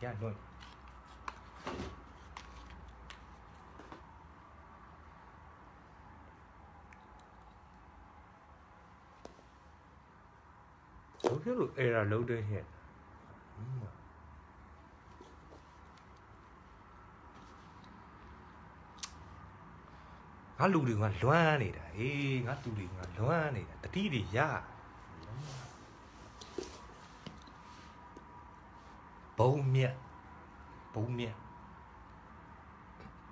တရားလွတ်ဘယ်လိုအဲ့ဒါလုံးတဲ့ဟဲ့ငါလူတွေကလွမ်းနေတာအေးငါလူတွေကလွမ်းနေတာတတိတွေရ ဘုံမြက်ဘုံမြက်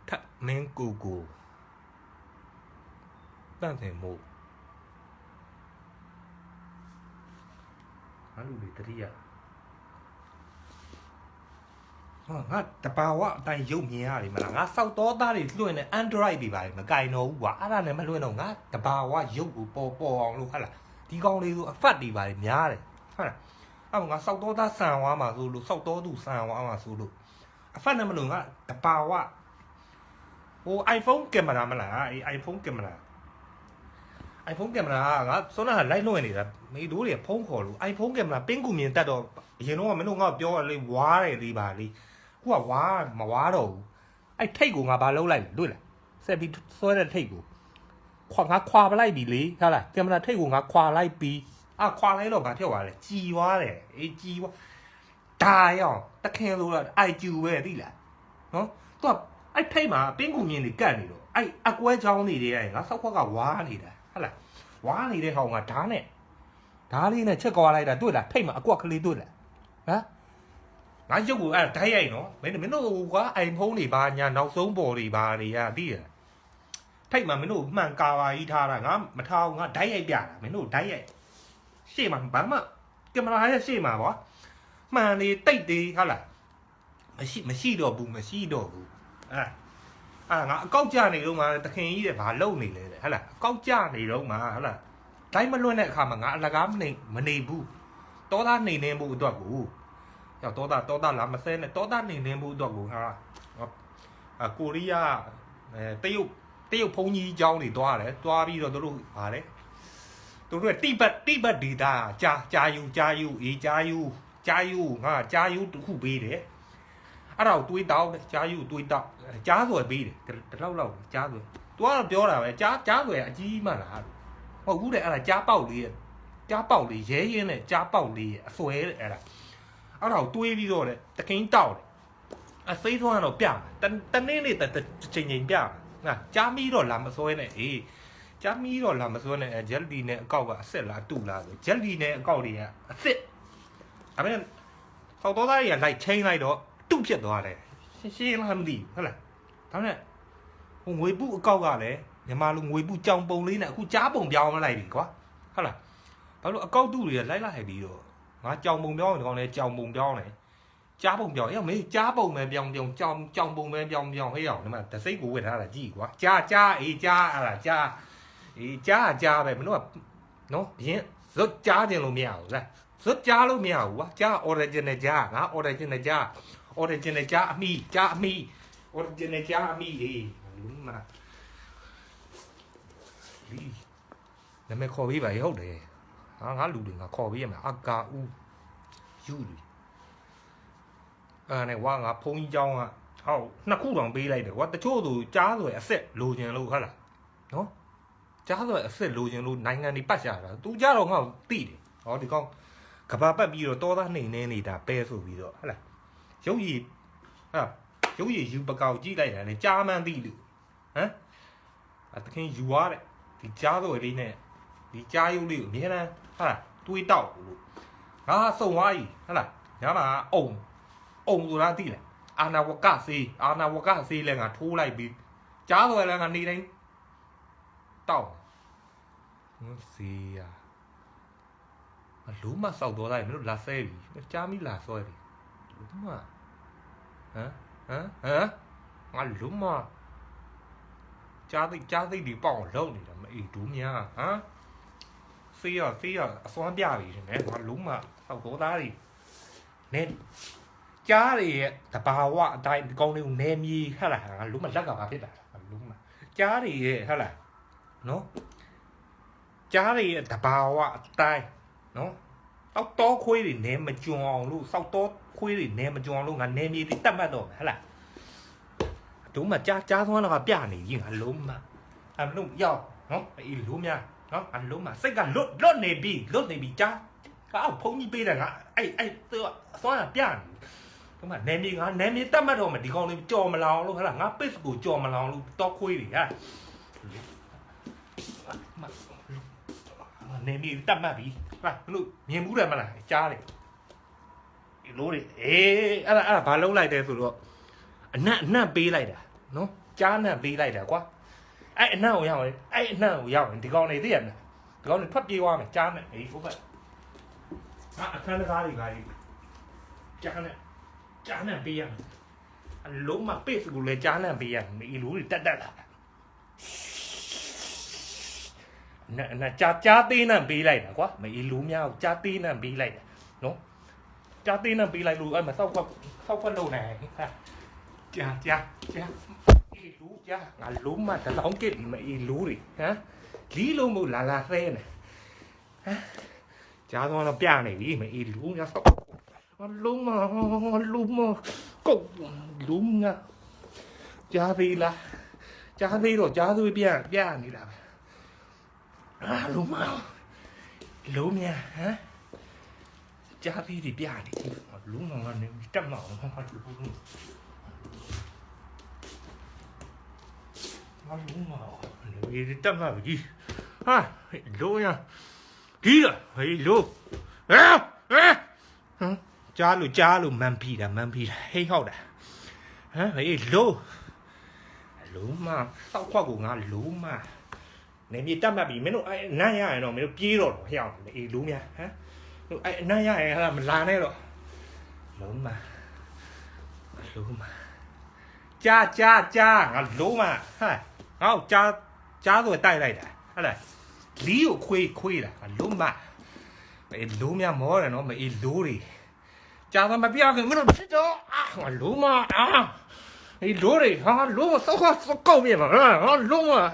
ထပ်မင်းကိုကိုတန့်တယ်မို့ငါလူတွေတတိယဟာငါတဘာဝအတိုင်းရုပ်မြင်ရတယ်မလားငါစောက်တော်သားတွေလွှင့်နေ Android တွေပါမကင်တော့ဘူးကွာအဲ့ဒါနဲ့မလွှင့်တော့ငါတဘာဝရုပ်ကိုပေါ်ပေါ်အောင်လို့ဟာလားဒီကောင်လေးဆိုအဖတ်တွေပါများတယ်ဟုတ်လား အဲ့ငါစောက်တော်သားဆန်ဝါမှာဆိုလို့စောက်တော်သူဆန်ဝါမှာဆိုလို့အဖတ်နဲ့မလို့ငါတဘာဝဟို iPhone ကင်မရာမလားအေး iPhone ကင်မရာ iPhone ကင်မရာကငါစောနာကလိုက်လွှင့်နေတာမိတို့တွေဖုန်းခေါ်လို့ iPhone ကင်မရာပင်းကူမြင်တတ်တော့အရင်တော့ကမင်းတို့ငါပြောရလေဝါတယ်လေးပါလေခုကဝါမဝါတော့ဘူးအဲ့ထိတ်ကိုငါဘာလုပ်လိုက်လဲတွေ့လားဆက်ပြီးဆွဲတဲ့ထိတ်ကိုခွာငါခွာပလိုက်ပြီလေဟုတ်လားကင်မရာထိတ်ကိုငါခွာလိုက်ပြီး အာခွာလိုက်တော့ဘာဖြစ်သွားလဲကြည်သွားတယ်အေးကြည်သွားဒါရောတခင်လို့လား IQ ပဲသိလားနော်သူကအဲ့ထိတ်မှာပင်းကူမြင်နေကတ်နေတော့အဲ့အကွဲချောင်းနေတယ်ငါစောက်ခွက်ကဝါနေတာဟုတ်လားဝါနေတဲ့ကောင်ကဓာတ်နဲ့ဓာတ်လေးနဲ့ချက်ကွာလိုက်တာတွေ့လားထိတ်မှာအကွက်ကလေးတွေ့လားဟမ်ငါရုပ်ကိုအဲ့ဓာတ်ရိုက်နော်မင်းတို့မင်းတို့ကအိုင်ဖုန်းတွေပါညာနောက်ဆုံးပေါ်တွေပါနေရသိရလားထိတ်မှာမင်းတို့မှန်ကာပါကြီးထားတာငါမထားဘူးငါဓာတ်ရိုက်ပြတာမင်းတို့ဓာတ်ရိုက် ရှေ့မှာဘာမှကင်မရာရဲ့ရှေ့မှာကွာမှန်နေတိတ်သေးဟာလားမရှိမရှိတော့ဘူးမရှိတော့ဘူးအဲ့အာငါအကောက်ကြနေတော့မှတခင်ကြီးတဲ့ဘာလုံနေလဲတဲ့ဟဟလားအကောက်ကြနေတော့မှဟဟလားတိုင်းမလွတ်တဲ့အခါမှာငါအလကားမနေမနေဘူးတောသားနေနေမှုအတွက်ကိုရောက်တောသားတောသားလာမစဲနဲ့တောသားနေနေမှုအတွက်ကိုဟာအကိုရီးယားအဲတရုတ်တရုတ်ဘုံကြီးเจ้าတွေတွားတယ်တွားပြီးတော့တို့ဗာ လေတို့ကတိဘတ်တိဘတ်ဒေတာကြာကြာယူကြာယူအေးကြာယူကြာယူငါကြာယူတစ်ခုပေးတယ်အဲ့ဒါကိုတွေးတောက်ကြားယူတွေးတောက်ကြားဆွဲပေးတယ်ဒီလောက်လောက်ကြားဆွဲ तू ကတော့ပြောတာပဲကြားကြားဆွဲအကြီးမှလားဟုတ်ဘူးတဲ့အဲ့ဒါကြားပေါက်လေးရဲ့ကြားပေါက်လေးရဲရဲနဲ့ကြားပေါက်လေးရဲ့အဆွဲတဲ့အဲ့ဒါအဲ့ဒါကိုတွေးပြီးတော့တဲ့တကင်းတောက်တယ်အစိမ်းသွန်းတော့ပြမယ်တတနေ့နေ့တစ်ချိန်ချိန်ပြမယ်ငါကြားမီတော့လာမဆွဲနဲ့အေး ကြားမီတော့လာမဆွဲနဲ့ဂျယ်လီနဲ့အကောက်ကအစ်စ်လားတူလားဆိုဂျယ်လီနဲ့အကောက်တွေကအစ်စ်ဒါပေမဲ့ဆောက်တော်သားတွေကလိုက်ချင်းလိုက်တော့တုဖြစ်သွားတယ်ရှင်းရှင်းလားမသိဘူးဟုတ်လားဒါနဲ့ဟိုငွေပုအကောက်ကလည်းမြန်မာလူငွေပုကြောင်ပုံလေးနဲ့အခုကြားပုံပြောင်းမလိုက်ပြီကွာဟုတ်လားဘာလို့အကောက်တူတွေကလိုက်လိုက်ပြီးတော့ငါကြောင်ပုံပြောင်းရင်ဒီကောင်လည်းကြောင်ပုံပြောင်းတယ်ကြားပုံပြောင်းအေးမေးကြားပုံပဲပြောင်းပြောင်းကြောင်ကြောင်ပုံပဲပြောင်းပြောင်းဟေးအောင်ဒီမှာတစိတ်ကိုဝတ်ထားတာကြည့်ကွာကြားကြားအေးကြားအဲ့ဒါကြား အေးကြားကြားပဲမင်းတို့ကနော်ဘင်းဇွတ်ကြားတယ်လို့မရဘူးလားဇွတ်ကြားလို့မရဘူးကွာကြား original ကြားငါ original ကြား original ကြားအမိကြားအမိ original ကြားအမိအေးလူမလီနာမည်ခေါ်ပေးပါရေဟုတ်တယ်ဟာငါလူတွေငါခေါ်ပေးရမှာအကာဦးယူလီအဲ့နဲ့ဝါငါဖုန်းကြီးเจ้าကဟောနှစ်ခုတောင်ပေးလိုက်တယ်ကွာတချို့သူကြားဆိုရင်အဆက်လိုချင်လို့ဟုတ်လားနော် ကြားဆိုရင်အဆက်လိုချင်လို့နိုင်ငံတွေပတ်ရှာတာသူကြားတော့ငါ့ကိုတိတယ်ဟောဒီကောင်ကဘာပတ်ပြီးတော့တောသားနှိမ်နေနေတာပဲဆိုပြီးတော့ဟုတ်လားရုပ်ရည်ဟာရုပ်ရည်ယူပကောက်ကြည့်လိုက်တာလေကြားမှန်းသိလို့ဟမ်အတခင်ယူရတဲ့ဒီကြားဆိုလေးနဲ့ဒီကြားရုပ်လေးကိုအများအားဟာတွေးတောက်လို့ငါစုံသွားပြီဟုတ်လားညမှာအုံအုံဆိုတာသိလားအာနာဝကစေးအာနာဝကစေးလည်းငါထိုးလိုက်ပြီးကြားဆိုလည်းငါနေတိုင်း တောက်ဟင်းစီယာအလုံးမဆောက်တော့လိုက်မလို့လာဆဲပြီကြားမိလာဆွဲပြီလုံးမဟမ်ဟမ်ဟမ်ငါလုံးမကြားသိကြားသိဒီပေါအောင်လုံနေတာမအေးဒူးများဟမ်ဆေးရဆေးရအစွမ်းပြပြီရှင်နဲ့ငါလုံးမဆောက်တော့သားတွေနဲကြားတွေရဲ့တဘာဝအတိုင်းဒီကောင်းလေးကိုနဲမြေဟဲ့လားငါလုံးမလက်ကပါဖြစ်တာလုံးမကြားတွေရဲ့ဟဲ့လား နော်ကြားတွေရဲ့တဘာဝအတိုင်းနော်တောက်တော့ခွေးတွေနဲမကြွအောင်လို့စောက်တော့ခွေးတွေနဲမကြွအောင်လို့ငါနဲမြေးတွေတတ်မှတ်တော့မယ်ဟဟလားတို့မှကြားကြားသွားတော့ကပြနေကြီးငါလုံးမအမလို့ရောက်နော်အေးလုံးများနော်အလုံးမစိတ်ကလွတ်လွတ်နေပြီလွတ်နေပြီကြားကောက်ဖုန်းကြီးပေးတယ်ငါအဲ့အဲ့သူအသွားပြနေတို့မှနဲမြေးငါနဲမြေးတတ်မှတ်တော့မယ်ဒီကောင်လေးကြော်မလောင်လို့ဟဟလားငါပစ်ကိုကြော်မလောင်လို့တော့ခွေးတွေဟာ နေမီတတ်မှတ်ပြီဟာဘလို့မြင်ဘူးတယ်မလားကြားတယ်ဒီလိုတွေအေးအဲ့ဒါအဲ့ဒါဘာလုံးလိုက်တယ်ဆိုတော့အနက်အနက်ပေးလိုက်တာနော်ကြားနက်ပေးလိုက်တာကွာအဲ့အနက်ကိုရောက်ရင်အဲ့အနက်ကိုရောက်ရင်ဒီကောင်နေသိရမလားဒီကောင်နေထွက်ပြေးသွားမယ်ကြားနက်အေးဟုတ်ပါဟာအခန်းကားတွေပါလေကြားနက်ကြားနက်ပေးရမယ်အလုံးမပေးစကူလေကြားနက်ပေးရမယ်ဒီလိုတွေတက်တက်လာနက် နက်ကြားကြားသေးနက်ပေးလိုက်တာကွာမအီလူများကိုကြားသေးနက်ပေးလိုက်တာနော်ကြားသေးနဲ့ပေးလိုက်လို့အဲ့မှာစောက်ခွက်စောက်ခွက်လုံနေဟာကြားကြားကြားအေးလူကြားငါလုံးမတလောင်းကစ်မအေးလူတွေဟမ်လီလုံးမို့လာလာသဲနေဟမ်ကြားတော့တော့ပြနေပြီမအေးလူညာစောက်အလုံးမလုံးမကုတ်လုံးငါကြားသေးလားကြားသေးတော့ကြားသေးပြပြနေတာပဲ အာလုံးမလုံးမြဟမ်ကြားသေးတွေပြနေလူငောင်ကနေတက်မအောင်ဟာလူလူဟာလူငောင်လေတက်မှာကြီးဟာလူရကြီးရဟေးလူဟဲဟဲဟမ်ကြားလို့ကြားလို့မန်ပြီတာမန်ပြီတာဟေးဟုတ်တာဟမ်ဟေးလူလူမစောက်ခွက်ကိုငါလူမ နေမြေတက်မှတ်ပြီမင်းတို့အဲနန်းရရင်တော့မင်းတို့ပြေးတော့တော့ဟျောက်အေးလူများဟမ်လို့အဲ့အနံ့ရရင်ဟာမလာနဲ့တော့လုံးမလုံးမကြာကြာကြာငါလုံးမဟာငါ့ကိုကြာကြာဆိုတိုက်လိုက်တာဟုတ်လားလီးကိုခွေးခွေးတာငါလုံးမအေးလုံးမြမောတယ်နော်မအေးလိုးတွေကြာတော့မပြောခင်မင်းတို့ဖြစ်တော့အာငါလုံးမအာအေးလိုးတွေဟာလုံးမစောက်ခါစောက်ကောက်ပြပါဟာလုံးမဟာ